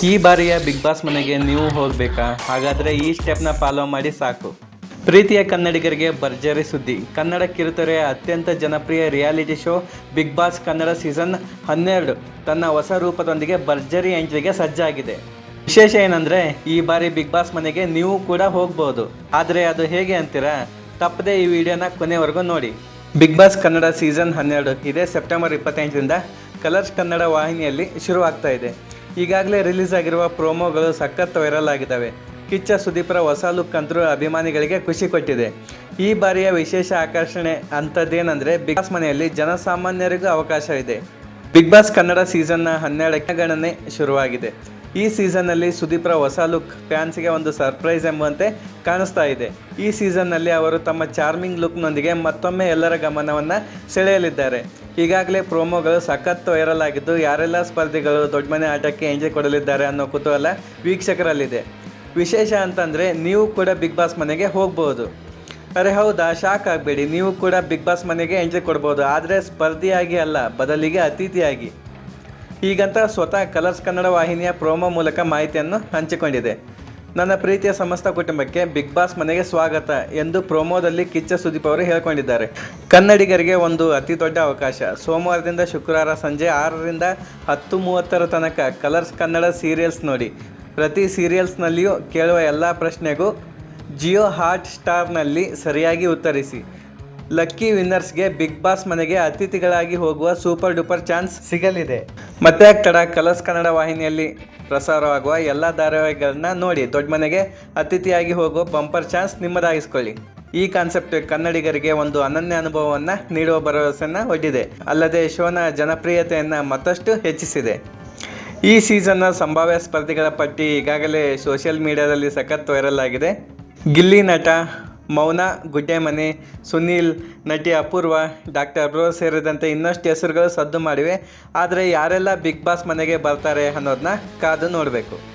ಈ ಬಾರಿಯ big boss ಮನೆಗೆ ನೀವು ಹೋಗಬೇಕಾ? ಹಾಗಾದರೆ ಈ ಸ್ಟೆಪ್ನ ಫಾಲೋ ಮಾಡಿ ಸಾಕು. ಪ್ರೀತಿಯ ಕನ್ನಡಿಗರಿಗೆ ಭರ್ಜರಿ ಸುದ್ದಿ. ಕನ್ನಡ ಕಿರುತೆರೆಯ ಅತ್ಯಂತ ಜನಪ್ರಿಯ reality show Bigg Boss Kannada season ಹನ್ನೆರಡು. ತನ್ನ ಹೊಸ ರೂಪದೊಂದಿಗೆ ಭರ್ಜರಿ ಎಂಟ್ರಿಗೆ ಸಜ್ಜಾಗಿದೆ. ವಿಶೇಷ ಏನಂದರೆ, ಈ ಬಾರಿ ಬಿಗ್ ಬಾಸ್ ಮನೆಗೆ ನೀವು ಕೂಡ ಹೋಗ್ಬೋದು. ಆದರೆ ಅದು ಹೇಗೆ ಅಂತೀರಾ? ತಪ್ಪದೆ ಈ ವಿಡಿಯೋನ ಕೊನೆವರೆಗೂ ನೋಡಿ. ಬಿಗ್ ಬಾಸ್ ಕನ್ನಡ ಸೀಸನ್ ಹನ್ನೆರಡು. ಇದೇ ಸೆಪ್ಟೆಂಬರ್ ಇಪ್ಪತ್ತೆಂಟರಿಂದ ಕಲರ್ಸ್ ಕನ್ನಡ ವಾಹಿನಿಯಲ್ಲಿ ಶುರುವಾಗ್ತಾ ಇದೆ. ಈಗಾಗಲೇ ರಿಲೀಸ್ ಆಗಿರುವ ಪ್ರೋಮೋಗಳು ಸಖತ್ ವೈರಲ್ ಆಗಿದ್ದಾವೆ. ಕಿಚ್ಚ ಸುದೀಪ್ರ ಹೊಸ ಲುಕ್ ಅಂತರೂ ಅಭಿಮಾನಿಗಳಿಗೆ ಖುಷಿ ಕೊಟ್ಟಿದೆ. ಈ ಬಾರಿಯ ವಿಶೇಷ ಆಕರ್ಷಣೆ ಅಂಥದ್ದೇನೆಂದರೆ ಬಿಗ್ ಬಾಸ್ ಮನೆಯಲ್ಲಿ ಜನಸಾಮಾನ್ಯರಿಗೂ ಅವಕಾಶ ಇದೆ. ಬಿಗ್ ಬಾಸ್ ಕನ್ನಡ ಸೀಸನ್ನ ಹನ್ನೆರಡಕ್ಕೆ ಗಣನೆ ಶುರುವಾಗಿದೆ. ಈ ಸೀಸನ್ನಲ್ಲಿ ಸುದೀಪ್ರ ಹೊಸ ಲುಕ್, ಫ್ಯಾನ್ಸ್ಗೆ ಒಂದು ಸರ್ಪ್ರೈಸ್ ಎಂಬಂತೆ ಕಾಣಿಸ್ತಾ ಇದೆ. ಈ ಸೀಸನ್ನಲ್ಲಿ ಅವರು ತಮ್ಮ ಚಾರ್ಮಿಂಗ್ ಲುಕ್ನೊಂದಿಗೆ ಮತ್ತೊಮ್ಮೆ ಎಲ್ಲರ ಗಮನವನ್ನು ಸೆಳೆಯಲಿದ್ದಾರೆ. ಈಗಾಗಲೇ ಪ್ರೋಮೋಗಳು ಸಖತ್ ವೈರಲ್ ಆಗಿದ್ದು ಯಾರೆಲ್ಲ ಸ್ಪರ್ಧಿಗಳು ದೊಡ್ಡ ಮನೆ ಆಟಕ್ಕೆ ಎಂಜಾಯ್ ಕೊಡಲಿದ್ದಾರೆ ಅನ್ನೋ ಕುತೂಹಲ ವೀಕ್ಷಕರಲ್ಲಿದೆ. ವಿಶೇಷ ಅಂತಂದರೆ ನೀವು ಕೂಡ ಬಿಗ್ ಬಾಸ್ ಮನೆಗೆ ಹೋಗ್ಬೋದು. ಅರೆ ಹೌದಾ? ಶಾಕ್ ಆಗಬೇಡಿ. ನೀವು ಕೂಡ ಬಿಗ್ ಬಾಸ್ ಮನೆಗೆ ಎಂಟ್ರಿ ಕೊಡ್ಬೋದು. ಆದರೆ ಸ್ಪರ್ಧಿಯಾಗಿ ಅಲ್ಲ, ಬದಲಿಗೆ ಅತಿಥಿಯಾಗಿ. ಹೀಗಂತ ಸ್ವತಃ ಕಲರ್ಸ್ ಕನ್ನಡ ವಾಹಿನಿಯ ಪ್ರೋಮೋ ಮೂಲಕ ಮಾಹಿತಿಯನ್ನು ಹಂಚಿಕೊಂಡಿದೆ. ನನ್ನ ಪ್ರೀತಿಯ ಸಮಸ್ತ ಕುಟುಂಬಕ್ಕೆ ಬಿಗ್ ಬಾಸ್ ಮನೆಗೆ ಸ್ವಾಗತ ಎಂದು ಪ್ರೋಮೋದಲ್ಲಿ ಕಿಚ್ಚ ಸುದೀಪ್ ಅವರು ಹೇಳಿಕೊಂಡಿದ್ದಾರೆ. ಕನ್ನಡಿಗರಿಗೆ ಒಂದು ಅತಿ ದೊಡ್ಡ ಅವಕಾಶ. ಸೋಮವಾರದಿಂದ ಶುಕ್ರವಾರ ಸಂಜೆ ಆರರಿಂದ ಹತ್ತು ಮೂವತ್ತರ ತನಕ ಕಲರ್ಸ್ ಕನ್ನಡ ಸೀರಿಯಲ್ಸ್ ನೋಡಿ. ಪ್ರತಿ ಸೀರಿಯಲ್ಸ್ನಲ್ಲಿಯೂ ಕೇಳುವ ಎಲ್ಲ ಪ್ರಶ್ನೆಗೂ ಜಿಯೋ ಹಾಟ್ ಸ್ಟಾರ್ನಲ್ಲಿ ಸರಿಯಾಗಿ ಉತ್ತರಿಸಿ. ಲಕ್ಕಿ ವಿನ್ನರ್ಸ್ಗೆ ಬಿಗ್ ಬಾಸ್ ಮನೆಗೆ ಅತಿಥಿಗಳಾಗಿ ಹೋಗುವ ಸೂಪರ್ ಡೂಪರ್ ಚಾನ್ಸ್ ಸಿಗಲಿದೆ. ಮತ್ತೆ ತಡ ಕಲರ್ಸ್ ಕನ್ನಡ ವಾಹಿನಿಯಲ್ಲಿ ಪ್ರಸಾರವಾಗುವ ಎಲ್ಲ ಧಾರಾವಾಹಿಗಳನ್ನ ನೋಡಿ ದೊಡ್ಡ ಮನೆಗೆ ಅತಿಥಿಯಾಗಿ ಹೋಗುವ ಬಂಪರ್ ಚಾನ್ಸ್ ನಿಮ್ಮದಾಗಿಸ್ಕೊಳ್ಳಿ. ಈ ಕಾನ್ಸೆಪ್ಟ್ ಕನ್ನಡಿಗರಿಗೆ ಒಂದು ಅನನ್ಯ ಅನುಭವವನ್ನು ನೀಡುವ ಭರವಸೆಯನ್ನು ಒಡ್ಡಿದೆ. ಅಲ್ಲದೆ ಶೋನ ಜನಪ್ರಿಯತೆಯನ್ನು ಮತ್ತಷ್ಟು ಹೆಚ್ಚಿಸಿದೆ. ಈ ಸೀಸನ್ನ ಸಂಭಾವ್ಯ ಸ್ಪರ್ಧಿಗಳ ಪಟ್ಟಿ ಈಗಾಗಲೇ ಸೋಷಿಯಲ್ ಮೀಡಿಯಾದಲ್ಲಿ ಸಖತ್ ವೈರಲ್ ಆಗಿದೆ. ಗಿಲ್ಲಿ ನಟ ಮೌನ, ಗುಡ್ಡೆಮನೆ, ಸುನೀಲ್, ನಟಿ ಅಪೂರ್ವ, ಡಾಕ್ಟರ್ ಅಬ್ರೋ ಸೇರಿದಂತೆ ಇನ್ನಷ್ಟು ಹೆಸರುಗಳು ಸದ್ದು ಮಾಡಿವೆ. ಆದರೆ ಯಾರೆಲ್ಲ ಬಿಗ್ ಬಾಸ್ ಮನೆಗೆ ಬರ್ತಾರೆ ಅನ್ನೋದನ್ನ ಕಾದು ನೋಡಬೇಕು.